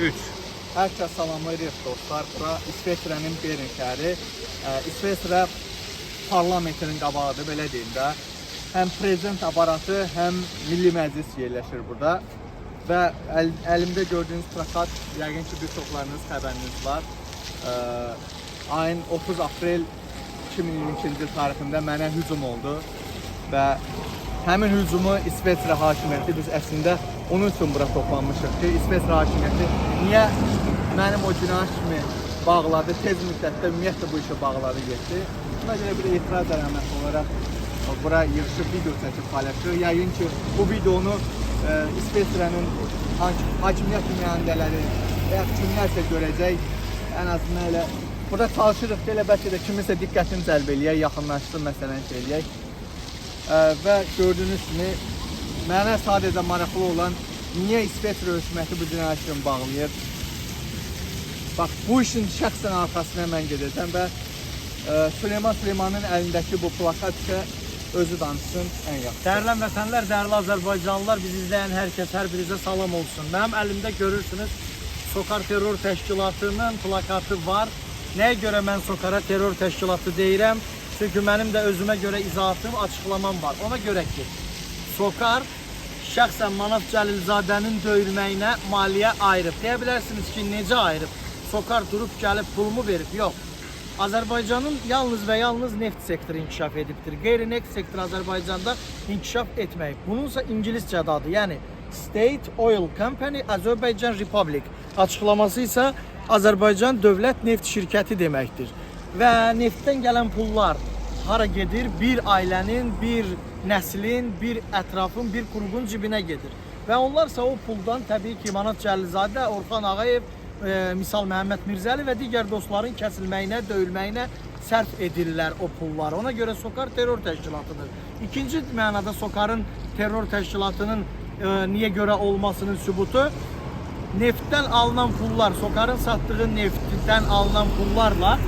3. Herkese salamlayırıq dostlar. Bura İsveçrənin Bern şəhəri. Ə, İsveçrə parlamentinin qabağıdır, belə deyim də. Həm prezident aparatı, həm Milli Məclis yerləşir burada. Və əl, əlimdə gördüyünüz plakat, yəqin ki, bir çoxlarınız xəbəriniz var. Ə, ayın 30 aprel 2022-ci il tarixində mənə hücum oldu və həmin hücumu İsveçrə hakimiyyəti biz əslində onun üçün bura toplanmışıq ki, İsveçrə hakimiyyəti niyə mənim o günah kimi bağladı, tez müddətdə ümumiyyətlə bu işə bağladı getdi. Buna görə bir etiraz əlaməti olaraq bura yığışıb video çəkib paylaşır. Yəqin ki, bu videonu e, İsveçrənin hak- hakimiyyət nümayəndələri və ya kimlərsə görəcək. Ən azından elə burada çalışırıq ki, elə bəlkə də kiminsə diqqətini cəlb eləyək, yaxınlaşdırıb məsələni şey eləyək. Ə, və gördüyünüz kimi mənə sadəcə maraqlı olan niyə İsveçrə hökuməti bu cinayət kimi bağlayır? Bax bu işin şəxsən arxasına mən gedəcəm və ə, Süleyman Süleymanın əlindəki bu plakat isə özü danışsın ən yaxşı. Değerli vətənlər, değerli Azərbaycanlılar, biz izleyen herkes, her birinizə salam olsun. Mənim əlimdə görürsünüz Sokar Terror Təşkilatının plakatı var. Nəyə görə mən Sokara Terror Təşkilatı deyirəm? Çünki mənim də özümə görə izahatım, açıqlamam var. Ona görə ki, Sokar şəxsən Manaf Cəlilzadənin döyülməyinə maliyyə ayırıb. Deyə bilərsiniz ki, necə ayırıb? Sokar durub gəlib pulumu verib? Yox. Azərbaycanın yalnız və yalnız neft sektoru inkişaf edibdir. Qeyri-neft sektoru Azərbaycanda inkişaf etməyib. Bununsa ingiliscə adı, yəni State Oil Company Azerbaijan Republic açıqlaması isə Azərbaycan Dövlət Neft Şirkəti deməkdir. Və neftdən gələn pullar hara gedir? Bir ailənin, bir nəslin, bir ətrafın, bir qrupunun cibinə gedir. Və onlarsa o puldan təbii ki, Manat Cəlilizadə, Orxan Ağayev, e, misal Məhəmməd Mirzəli və digər dostların kəsilməyinə, döyülməyinə sərf edirlər o pulları. Ona görə Sokar terror təşkilatıdır. İkinci mənada Sokarın terror təşkilatının e, niyə görə olmasının sübutu neftdən alınan pullar, Sokarın sattığı neftdən alınan pullarla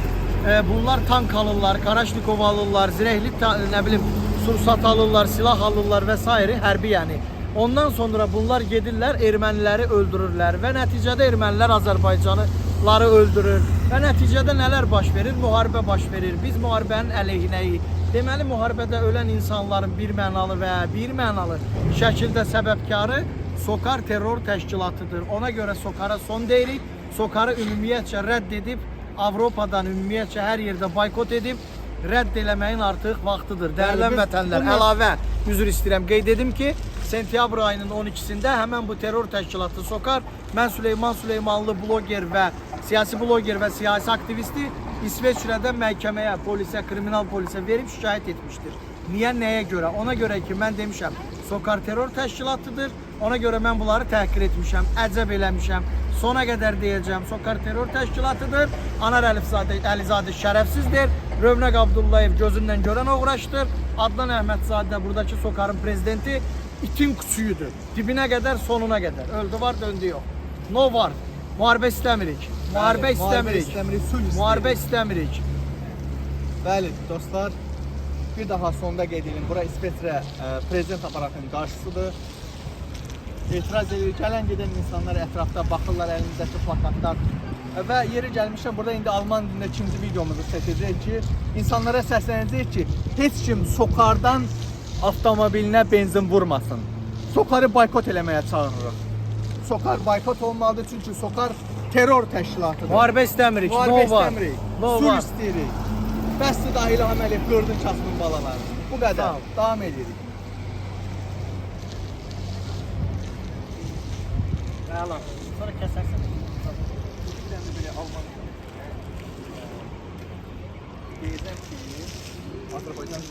e, bunlar tank alırlar, Karaşnikov alırlar, zirehli ta- ne bileyim sursat alırlar, silah alırlar vesaire hərbi yəni. Ondan sonra bunlar gedirlər erməniləri öldürürlər və nəticədə ermənilər Azərbaycanlıları öldürür və nəticədə nələr baş verir? Müharibə baş verir. Biz müharibənin əleyhinəyik. Deməli müharibədə ölən insanların bir mənalı və bir mənalı şəkildə səbəbkarı Sokar terror təşkilatıdır. Ona görə Sokara son deyirik. Sokarı ümumiyyətcə rədd edib Avropadan ümumiyyətcə hər yerdə boykot edib rədd eləməyin artıq vaxtıdır. Dəyərli biz vətənlər, əlavə üzr istəyirəm. Qeyd edim ki, sentyabr ayının 12-sində həmin bu terror təşkilatı Sokar, mən Süleyman Süleymanlı bloger və siyasi bloger və siyasi aktivisti İsveçrədə məhkəməyə, polisə, kriminal polisə verib şikayət etmişdir. Niyə, nəyə görə? Ona görə ki, mən demişəm, Sokar terror təşkilatıdır. Ona görə mən bunları təhqir etmişəm, əcəb eləmişəm. Sona qədər deyəcəm, Sokar terror təşkilatıdır. Anar Əlifzadə, Əlizadə şərəfsizdir. Rövnəq Abdullayev gözündən görən uğraşdır. Adnan Əhmədzadə buradakı Sokarın prezidenti itin küçüyüdür. Dibinə qədər, sonuna qədər. Öldü var, döndü yox. No var. Müharibə istəmirik. Müharibə Bəli, istəyirik. Müharibə istəmirik. Bəli, dostlar, bir daha sonda qeyd edim. Bura İsveçrə ə, prezident aparatının qarşısıdır. Etiraz edir, gələn gedən insanlar ətrafda baxırlar əlimizdəki plakatlar. Və yeri gəlmişəm, burada indi alman dilində ikinci videomuzu çəkəcəyik ki, insanlara səslənəcək ki, heç kim sokardan avtomobilinə benzin vurmasın. Sokarı boykot eləməyə çağırırıq. Sokar boykot olmalıdır çünki Sokar terror təşkilatıdır. Müharibə istəmirik. Müharibə no var. No Sülh istəyirik. Bəsdir da İlham Əliyev gördün kasımın balalarını. Bu qədər. Davam edirik. Əla. Sonra kəsərsən. İki dənə belə Alman deyəcəm ki, Azərbaycan